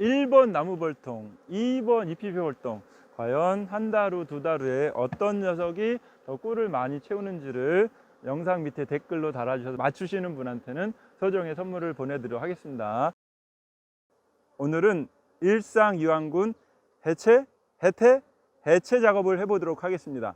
1번 나무벌통, 2번 이피피 벌통. 과연 한 달 후, 두 달 후에 어떤 녀석이 더 꿀을 많이 채우는지를 영상 밑에 댓글로 달아주셔서 맞추시는 분한테는 소정의 선물을 보내드리도록 하겠습니다. 오늘은 일상 유황군 해체, 해태, 해체 작업을 해보도록 하겠습니다.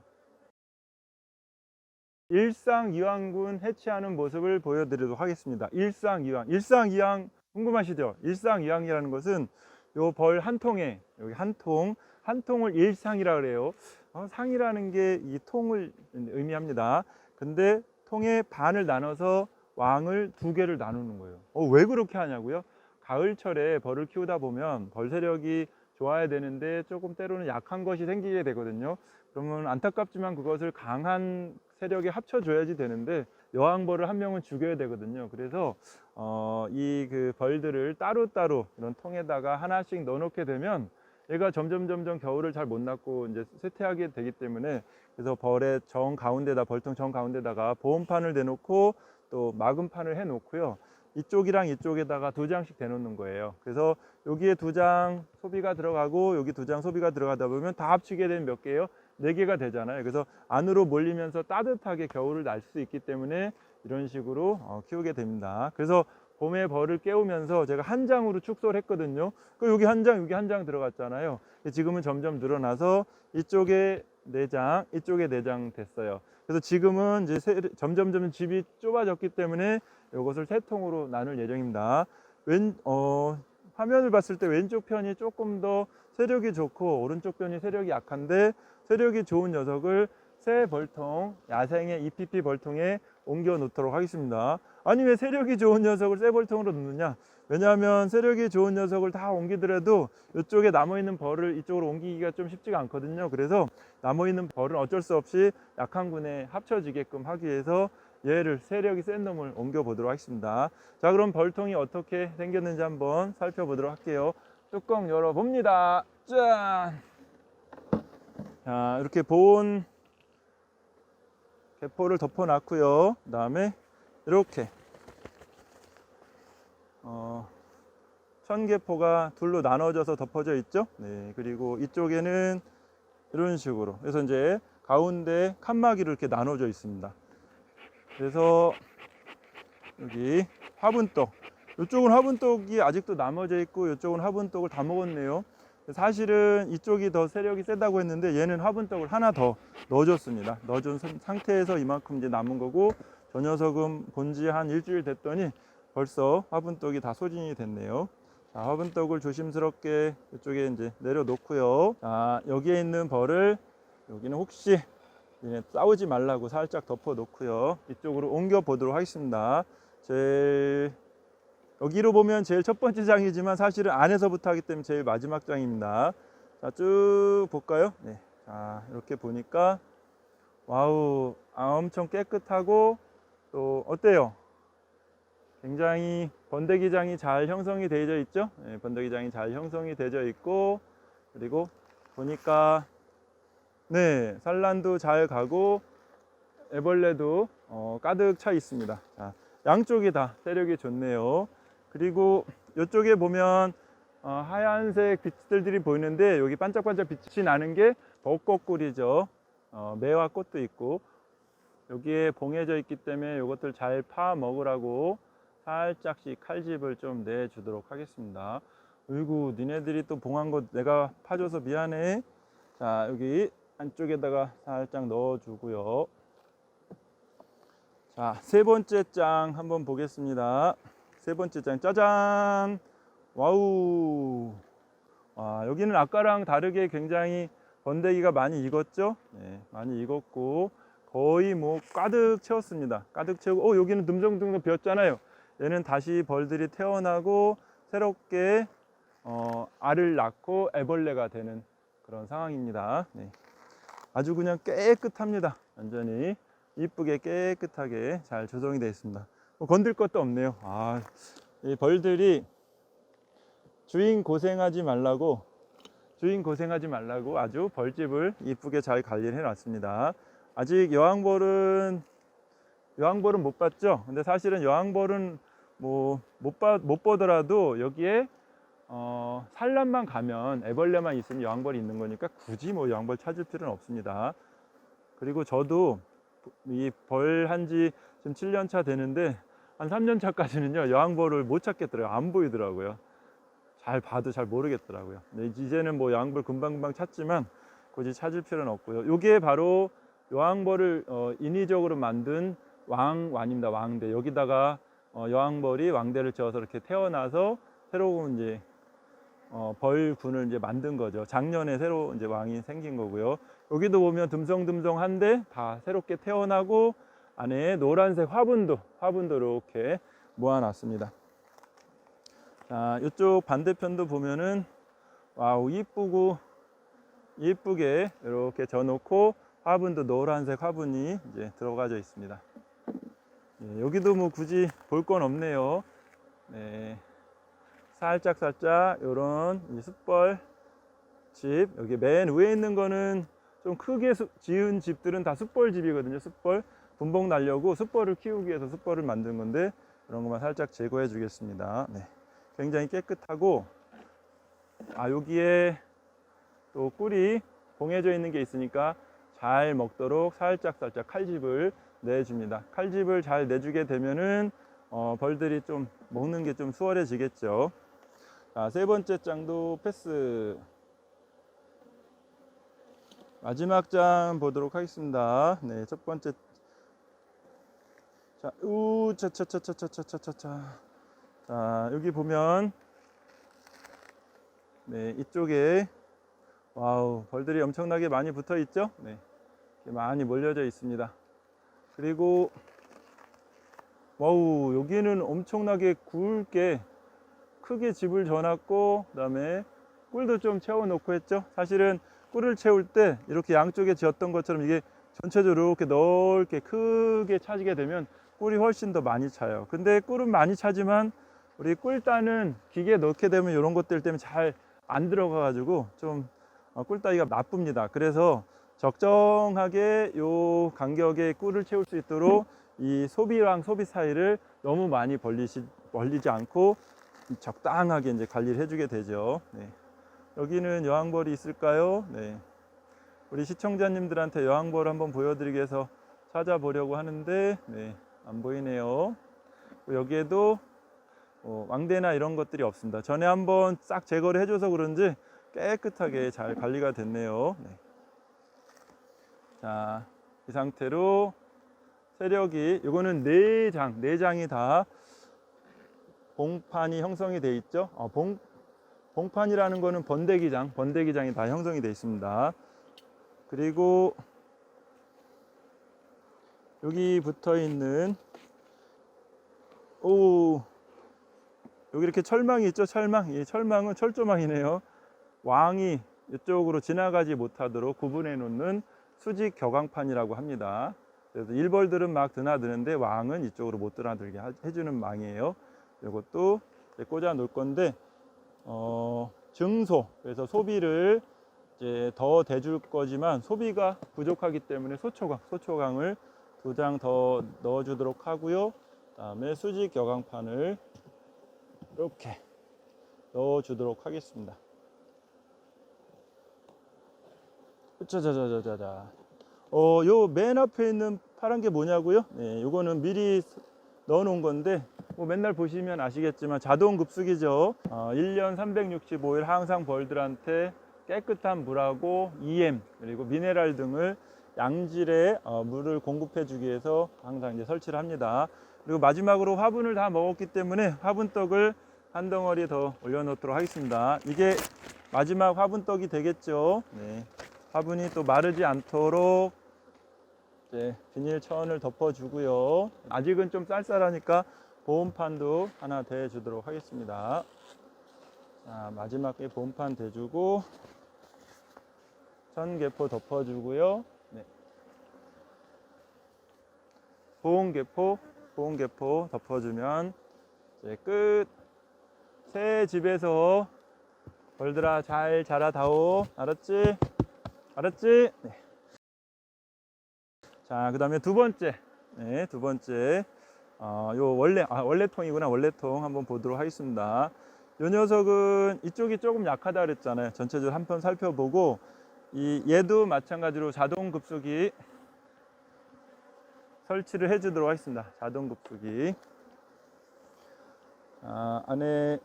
일상이왕군 해체하는 모습을 보여드리도록 하겠습니다. 일상이왕, 일상이왕 궁금하시죠? 일상이왕이라는 것은 요 벌 한 통에 여기 한 통, 한 통을 일상이라 그래요. 어, 상이라는 게 이 통을 의미합니다. 근데 통의 반을 나눠서 왕을 두 개를 나누는 거예요. 어, 왜 그렇게 하냐고요? 가을철에 벌을 키우다 보면 벌 세력이 좋아야 되는데 조금 때로는 약한 것이 생기게 되거든요. 그러면 안타깝지만 그것을 강한 세력에 합쳐줘야지 되는데 여왕벌을 한 명은 죽여야 되거든요. 그래서 어, 이 그 벌들을 따로따로 이런 통에다가 하나씩 넣어놓게 되면 얘가 점점 점점 겨울을 잘 못 낳고 이제 쇠퇴하게 되기 때문에 그래서 벌의 정 가운데다 벌통 정 가운데다가 보온판을 대놓고 또 막음판을 해놓고요. 이쪽이랑 이쪽에다가 두 장씩 대놓는 거예요. 그래서 여기에 두 장 소비가 들어가고 여기 두 장 소비가 들어가다 보면 다 합치게 되면 몇 개예요? 네 개가 되잖아요. 그래서 안으로 몰리면서 따뜻하게 겨울을 날 수 있기 때문에 이런 식으로 어, 키우게 됩니다. 그래서 봄에 벌을 깨우면서 제가 한 장으로 축소를 했거든요. 그 여기 한 장, 여기 한 장 들어갔잖아요. 지금은 점점 늘어나서 이쪽에 네 장, 이쪽에 네 장 됐어요. 그래서 지금은 이제 세- 점점 점 집이 좁아졌기 때문에 이것을 세 통으로 나눌 예정입니다. 왼, 어, 화면을 봤을 때 왼쪽 편이 조금 더 세력이 좋고 오른쪽 편이 세력이 약한데 세력이 좋은 녀석을 새 벌통, 야생의 EPP 벌통에 옮겨 놓도록 하겠습니다. 아니 왜 세력이 좋은 녀석을 새 벌통으로 놓느냐? 왜냐하면 세력이 좋은 녀석을 다 옮기더라도 이쪽에 남아 있는 벌을 이쪽으로 옮기기가 좀 쉽지가 않거든요. 그래서 남아 있는 벌은 어쩔 수 없이 약한 군에 합쳐지게끔 하기 위해서 얘를 세력이 센 놈을 옮겨 보도록 하겠습니다. 자, 그럼 벌통이 어떻게 생겼는지 한번 살펴보도록 할게요. 뚜껑 열어 봅니다. 짠. 자, 이렇게 보 온 개포를 덮어 놨고요. 그 다음에 이렇게 어, 천개포가 둘로 나눠져서 덮어져 있죠. 네, 그리고 이쪽에는 이런 식으로. 그래서 이제 가운데 칸막이로 이렇게 나눠져 있습니다. 그래서 여기 화분떡. 이쪽은 화분떡이 아직도 남아져 있고 이쪽은 화분떡을 다 먹었네요. 사실은 이쪽이 더 세력이 세다고 했는데 얘는 화분떡을 하나 더 넣어줬습니다. 넣어준 선- 상태에서 이만큼 이제 남은 거고 저 녀석은 본지 한 일주일 됐더니 벌써 화분떡이 다 소진이 됐네요. 자, 화분떡을 조심스럽게 이쪽에 이제 내려놓고요. 자, 여기에 있는 벌을 여기는 혹시 싸우지 말라고 살짝 덮어 놓고요. 이쪽으로 옮겨 보도록 하겠습니다. 제일 여기로 보면 제일 첫 번째 장이지만 사실은 안에서부터 하기 때문에 제일 마지막 장입니다. 자, 쭉 볼까요? 네. 자, 이렇게 보니까 와우, 아, 엄청 깨끗하고 또 어때요? 굉장히 번데기장이 잘 형성이 되어 있죠? 네, 번데기장이 잘 형성이 되어 있고 그리고 보니까 네, 산란도 잘 가고 애벌레도 어, 가득 차 있습니다. 자, 양쪽이 다 세력이 좋네요. 그리고 이쪽에 보면 어, 하얀색 빛들이 보이는데 여기 반짝반짝 빛이 나는 게 벚꽃꿀이죠. 어, 매화 꽃도 있고 여기에 봉해져 있기 때문에 이것들 잘 파 먹으라고 살짝씩 칼집을 좀 내주도록 하겠습니다. 어이구 니네들이 또 봉한 거 내가 파줘서 미안해. 자 여기 안쪽에다가 살짝 넣어주고요. 자, 세 번째 장 한번 보겠습니다. 세 번째 장 짜잔! 와우! 와, 여기는 아까랑 다르게 굉장히 번데기가 많이 익었죠? 네, 많이 익었고 거의 뭐 가득 채웠습니다. 가득 채우고 어 여기는 듬성듬성 비었잖아요. 얘는 다시 벌들이 태어나고 새롭게 어, 알을 낳고 애벌레가 되는 그런 상황입니다. 네. 아주 그냥 깨끗합니다. 완전히 이쁘게 깨끗하게 잘 조성이 되어 있습니다. 뭐 건들 것도 없네요. 아, 이 벌들이 주인 고생하지 말라고 주인 고생하지 말라고 아주 벌집을 이쁘게 잘 관리를 해 놨습니다. 아직 여왕벌은 여왕벌은 못 봤죠. 근데 사실은 여왕벌은 뭐못 보더라도 여기에 어, 산란만 가면 애벌레만 있으면 여왕벌이 있는 거니까 굳이 뭐 여왕벌 찾을 필요는 없습니다. 그리고 저도 이 벌 한지 지금 7년 차 되는데 한 3년 차까지는요 여왕벌을 못 찾겠더라고요. 안 보이더라고요. 잘 봐도 잘 모르겠더라고요. 이제는 뭐 여왕벌 금방금방 찾지만 굳이 찾을 필요는 없고요. 요게 바로 여왕벌을 어, 인위적으로 만든 왕완입니다. 왕대. 여기다가 어, 여왕벌이 왕대를 지어서 이렇게 태어나서 새로운 이제 어, 벌군을 이제 만든 거죠. 작년에 새로 이제 왕이 생긴 거고요. 여기도 보면 듬성듬성한데 다 새롭게 태어나고 안에 노란색 화분도 화분도 이렇게 모아놨습니다. 자, 이쪽 반대편도 보면은 와우 이쁘고 이쁘게 이렇게 져놓고 화분도 노란색 화분이 이제 들어가져 있습니다. 예, 여기도 뭐 굳이 볼 건 없네요. 네. 살짝 살짝 이런 숯벌 집 여기 맨 위에 있는 거는 좀 크게 수- 지은 집들은 다 숯벌 집이거든요. 숯벌 분봉 날려고 숯벌을 키우기 위해서 숯벌을 만든 건데 그런 것만 살짝 제거해 주겠습니다. 네. 굉장히 깨끗하고 아 여기에 또 꿀이 봉해져 있는 게 있으니까 잘 먹도록 살짝 살짝 칼집을 내줍니다. 칼집을 잘 내주게 되면은 어, 벌들이 좀 먹는 게 좀 수월해지겠죠. 자, 세 번째 장도 패스. 마지막 장 보도록 하겠습니다. 네, 첫 번째. 자, 우, 차차차차차차차차. 자, 여기 보면, 네, 이쪽에, 와우, 벌들이 엄청나게 많이 붙어 있죠? 네, 많이 몰려져 있습니다. 그리고, 와우, 여기는 엄청나게 굵게 크게 집을 져놨고 그 다음에 꿀도 좀 채워놓고 했죠. 사실은 꿀을 채울 때 이렇게 양쪽에 지었던 것처럼 이게 전체적으로 이렇게 넓게 크게 차지게 되면 꿀이 훨씬 더 많이 차요. 근데 꿀은 많이 차지만 우리 꿀 따는 기계 넣게 되면 이런 것들 때문에 잘 안 들어가 가지고 좀 어, 꿀 따기가 나쁩니다. 그래서 적정하게 요 간격의 꿀을 채울 수 있도록 이 소비랑 소비 사이를 너무 많이 벌리시, 벌리지 않고 적당하게 이제 관리를 해주게 되죠. 네. 여기는 여왕벌이 있을까요? 네. 우리 시청자님들한테 여왕벌 한번 보여드리기 위해서 찾아보려고 하는데 네, 안 보이네요. 여기에도 어, 왕대나 이런 것들이 없습니다. 전에 한번 싹 제거를 해줘서 그런지 깨끗하게 잘 관리가 됐네요. 네. 자, 이 상태로 세력이 이거는 네 장, 네 장이 다 봉판이 형성이 돼 있죠. 어, 봉 봉판이라는 거는 번데기장, 번데기장이 다 형성이 돼 있습니다. 그리고 여기 붙어 있는 오 여기 이렇게 철망이 있죠. 철망. 이 철망은 철조망이네요. 왕이 이쪽으로 지나가지 못하도록 구분해 놓는 수직 격앙판이라고 합니다. 그래서 일벌들은 막 드나드는데 왕은 이쪽으로 못 드나들게 하- 해주는 망이에요. 이것도 꽂아 놓을 건데 어, 증소 그래서 소비를 이제 더 대줄 거지만 소비가 부족하기 때문에 소초강 소초강을 두 장 더 넣어주도록 하고요. 다음에 수직 여강판을 이렇게 넣어주도록 하겠습니다. 자자자자자자. 어, 요 맨 앞에 있는 파란 게 뭐냐고요? 네, 요거는 미리 넣어 놓은 건데 뭐 맨날 보시면 아시겠지만 자동 급수기죠. 어, 1년 365일 항상 벌들한테 깨끗한 물하고 EM 그리고 미네랄 등을 양질의 어, 물을 공급해 주기 위해서 항상 이제 설치를 합니다. 그리고 마지막으로 화분을 다 먹었기 때문에 화분떡을 한 덩어리 더 올려놓도록 하겠습니다. 이게 마지막 화분떡이 되겠죠. 네. 화분이 또 마르지 않도록 이제 비닐 천을 덮어주고요. 아직은 좀 쌀쌀하니까 보온판도 하나 대주도록 하겠습니다. 자, 마지막에 보온판 대주고 천개포 덮어주고요. 네. 보온개포, 보온개포 덮어주면 이제 끝. 새 집에서 벌들아 잘 자라다오. 알았지? 알았지? 네. 자, 그 다음에 두 번째. 네, 두 번째. 어, 요 원래, 아, 원래통이구나. 원래통 한번 보도록 하겠습니다. 이 녀석은 이쪽이 조금 약하다 그랬잖아요. 전체적으로 한번 살펴보고 이 얘도 마찬가지로 자동 급속이 설치를 해주도록 하겠습니다. 자동 급속이 아, 안에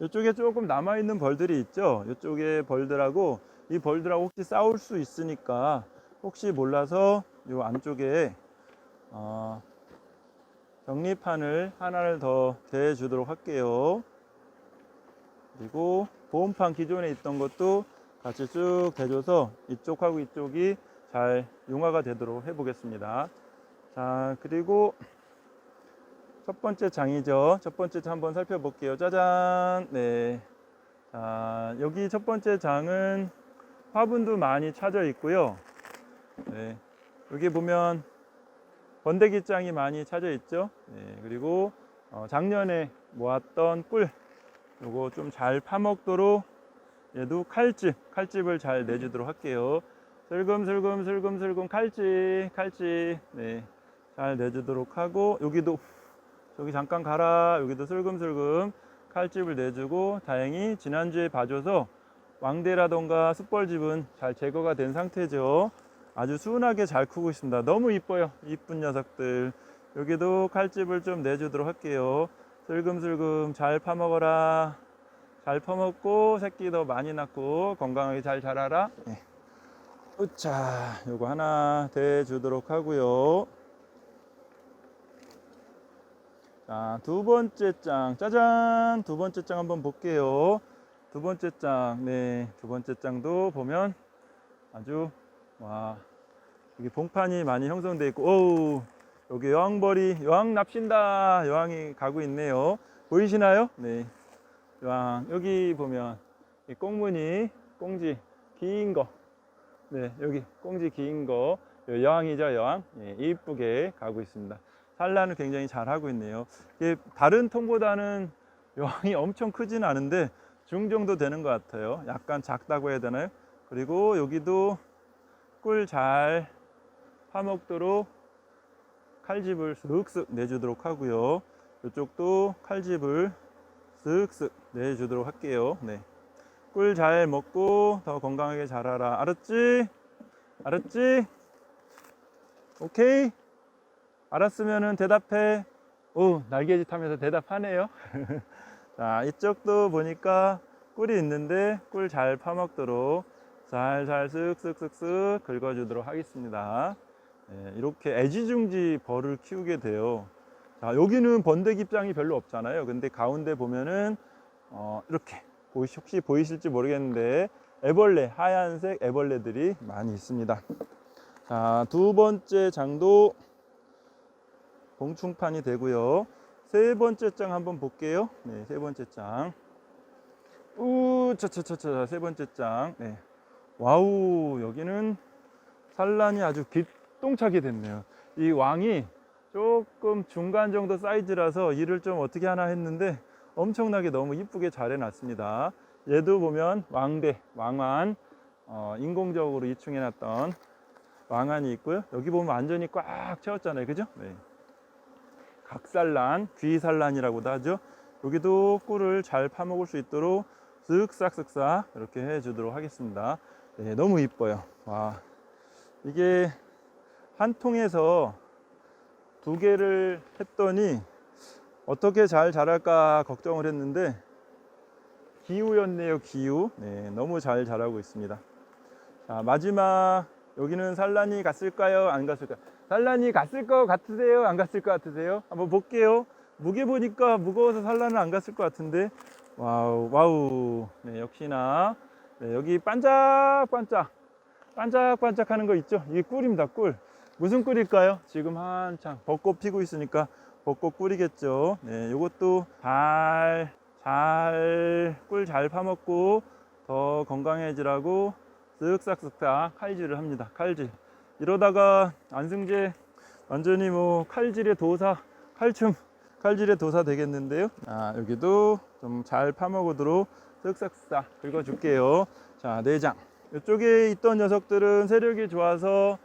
이쪽에 조금 남아 있는 벌들이 있죠. 이쪽에 벌들하고 이 벌들하고 혹시 싸울 수 있으니까 혹시 몰라서 이 안쪽에 어, 정리판을 하나를 더 대주도록 할게요. 그리고 보온판 기존에 있던 것도 같이 쭉 대줘서 이쪽하고 이쪽이 잘 융화가 되도록 해보겠습니다. 자, 그리고 첫 번째 장이죠. 첫 번째 장 한번 살펴볼게요. 짜잔. 네. 자, 여기 첫 번째 장은 화분도 많이 차져 있고요. 네. 여기 보면 번데기 장이 많이 차져 있죠. 네. 그리고 어, 작년에 모았던 꿀 요거 좀 잘 파먹도록 얘도 칼집, 칼집을 잘 내주도록 할게요. 슬금슬금 슬금슬금 칼집, 칼집. 네. 잘 내주도록 하고 여기도 저기 잠깐 가라. 여기도 슬금슬금 칼집을 내주고 다행히 지난주에 봐줘서 왕대라던가 숯벌집은 잘 제거가 된 상태죠. 아주 순하게 잘 크고 있습니다. 너무 이뻐요. 이쁜 녀석들. 여기도 칼집을 좀 내주도록 할게요. 슬금슬금 잘 파먹어라. 잘 퍼먹고 새끼 더 많이 낳고 건강하게 잘 자라라. 네. 으차, 요거 하나 대주도록 하고요. 자, 두 번째 장. 짜잔! 두 번째 장 한번 볼게요. 두 번째 장. 네, 두 번째 장도 보면 아주 와. 여기 봉판이 많이 형성되어 있고 오우. 여기 여왕벌이 여왕 납신다. 여왕이 가고 있네요. 보이시나요? 네. 여왕. 여기 보면 이 꽁무니, 꽁지 긴 거. 네, 여기 꽁지 긴 거. 요 여왕이죠, 여왕. 예, 이쁘게 가고 있습니다. 산란을 굉장히 잘 하고 있네요. 이게 다른 통보다는 여왕이 엄청 크진 않은데 중 정도 되는 것 같아요. 약간 작다고 해야 되나요? 그리고 여기도 꿀 잘 파먹도록 칼집을 쓱쓱 내주도록 하고요. 이쪽도 칼집을 쓱쓱 내주도록 할게요. 네. 꿀 잘 먹고 더 건강하게 자라라. 알았지? 알았지? 오케이? 알았으면은 대답해. 오, 날개짓 하면서 대답하네요. 자, 이쪽도 보니까 꿀이 있는데 꿀 잘 파먹도록 살살 쓱쓱쓱쓱 긁어주도록 하겠습니다. 예, 이렇게 애지중지 벌을 키우게 돼요. 자, 여기는 번데기 입장이 별로 없잖아요. 근데 가운데 보면은 어, 이렇게 혹시 보이실지 모르겠는데 애벌레, 하얀색 애벌레들이 많이 있습니다. 자, 두 번째 장도 봉충판이 되고요. 세 번째 장 한번 볼게요. 네, 세 번째 장. 우, 차차차차, 세 번째 장. 네. 와우, 여기는 산란이 아주 기똥차게 됐네요. 이 왕이 조금 중간 정도 사이즈라서 일을 좀 어떻게 하나 했는데 엄청나게 너무 이쁘게 잘 해놨습니다. 얘도 보면 왕대, 왕안, 어, 인공적으로 이충해놨던 왕안이 있고요. 여기 보면 완전히 꽉 채웠잖아요. 그죠? 네. 각산란, 귀산란이라고도 하죠. 여기도 꿀을 잘 파먹을 수 있도록 쓱싹쓱싹 이렇게 해주도록 하겠습니다. 네, 너무 이뻐요. 와, 이게 한 통에서 두 개를 했더니 어떻게 잘 자랄까 걱정을 했는데 기우였네요, 기우. 네, 너무 잘 자라고 있습니다. 자, 마지막 여기는 산란이 갔을까요? 안 갔을까요? 산란이 갔을 것 같으세요? 안 갔을 것 같으세요? 한번 볼게요. 무게 보니까 무거워서 산란은 안 갔을 것 같은데 와우 와우 네, 역시나 네, 여기 반짝반짝 반짝반짝 하는 거 있죠? 이게 꿀입니다 꿀 무슨 꿀일까요? 지금 한창 벚꽃 피고 있으니까 벚꽃 꿀이겠죠? 네, 이것도 잘 잘 꿀 잘 파먹고 더 건강해지라고 쓱싹쓱싹 칼질을 합니다 칼질. 이러다가 안승재 완전히 뭐 칼질의 도사 칼춤 칼질의 도사 되겠는데요? 아 여기도 좀 잘 파먹도록 쓱싹싹 긁어줄게요. 자 내장. 이쪽에 있던 녀석들은 세력이 좋아서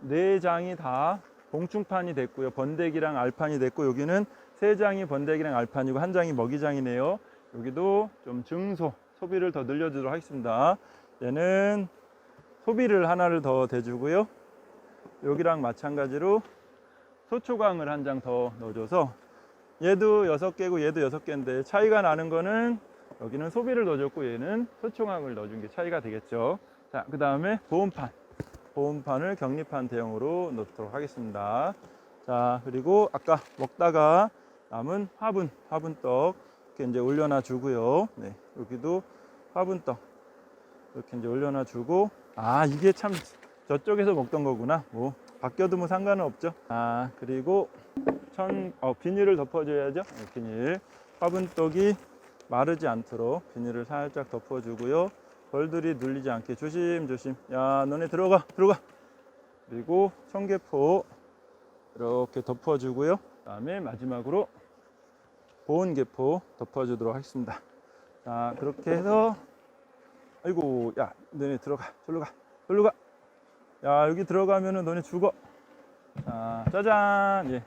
네 장이 다 봉충판이 됐고요 번데기랑 알판이 됐고 여기는 세 장이 번데기랑 알판이고 한 장이 먹이장이네요. 여기도 좀 증소 소비를 더 늘려주도록 하겠습니다. 얘는 소비를 하나를 더 대주고요. 여기랑 마찬가지로 소초광을 한 장 더 넣어줘서 얘도 여섯 개고 얘도 여섯 개인데 차이가 나는 거는 여기는 소비를 넣어줬고 얘는 소초광을 넣어준 게 차이가 되겠죠. 자, 그 다음에 보온판. 보온판을 격리판 대용으로 넣도록 하겠습니다. 자, 그리고 아까 먹다가 남은 화분, 화분떡 이렇게 이제 올려놔 주고요. 네, 여기도 화분떡 이렇게 이제 올려놔 주고 아, 이게 참 저쪽에서 먹던 거구나. 뭐 바뀌어도 뭐 상관은 없죠. 아, 그리고 천 어, 비닐을 덮어줘야죠. 네, 비닐. 화분떡이 마르지 않도록 비닐을 살짝 덮어주고요. 벌들이 눌리지 않게 조심조심. 야, 너네 들어가, 들어가. 그리고 청개포 이렇게 덮어주고요. 그 다음에 마지막으로 보온개포 덮어주도록 하겠습니다. 자, 그렇게 해서 아이고, 야, 너네 들어가, 절로 가, 절로 가. 야, 여기 들어가면은 너네 죽어. 자, 짜잔. 예.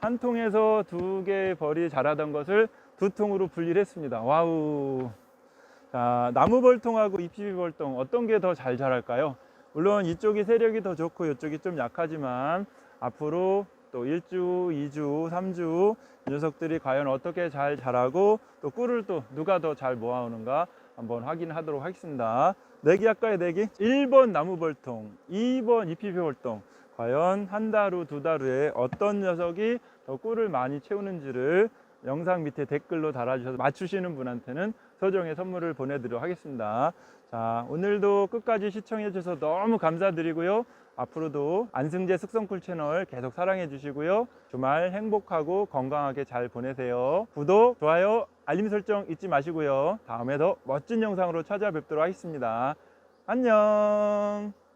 한 통에서 두 개의 벌이 자라던 것을 두 통으로 분리를 했습니다. 와우. 자, 나무 벌통하고 EPB 벌통 어떤 게 더 잘 자랄까요? 물론 이쪽이 세력이 더 좋고 이쪽이 좀 약하지만 앞으로 또 1주, 2주, 3주 이 녀석들이 과연 어떻게 잘 자라고 또 꿀을 또 누가 더 잘 모아오는가 한번 확인하도록 하겠습니다. 내기 할까요, 내기? 1번 나무 벌통, 2번 EPB 벌통. 과연 한 달 후, 두 달 후에 어떤 녀석이 더 꿀을 많이 채우는지를 영상 밑에 댓글로 달아주셔서 맞추시는 분한테는 소정의 선물을 보내드리도록 하겠습니다. 자, 오늘도 끝까지 시청해 주셔서 너무 감사드리고요. 앞으로도 안승재 숙성꿀 채널 계속 사랑해 주시고요. 주말 행복하고 건강하게 잘 보내세요. 구독, 좋아요, 알림 설정 잊지 마시고요. 다음에 더 멋진 영상으로 찾아뵙도록 하겠습니다. 안녕.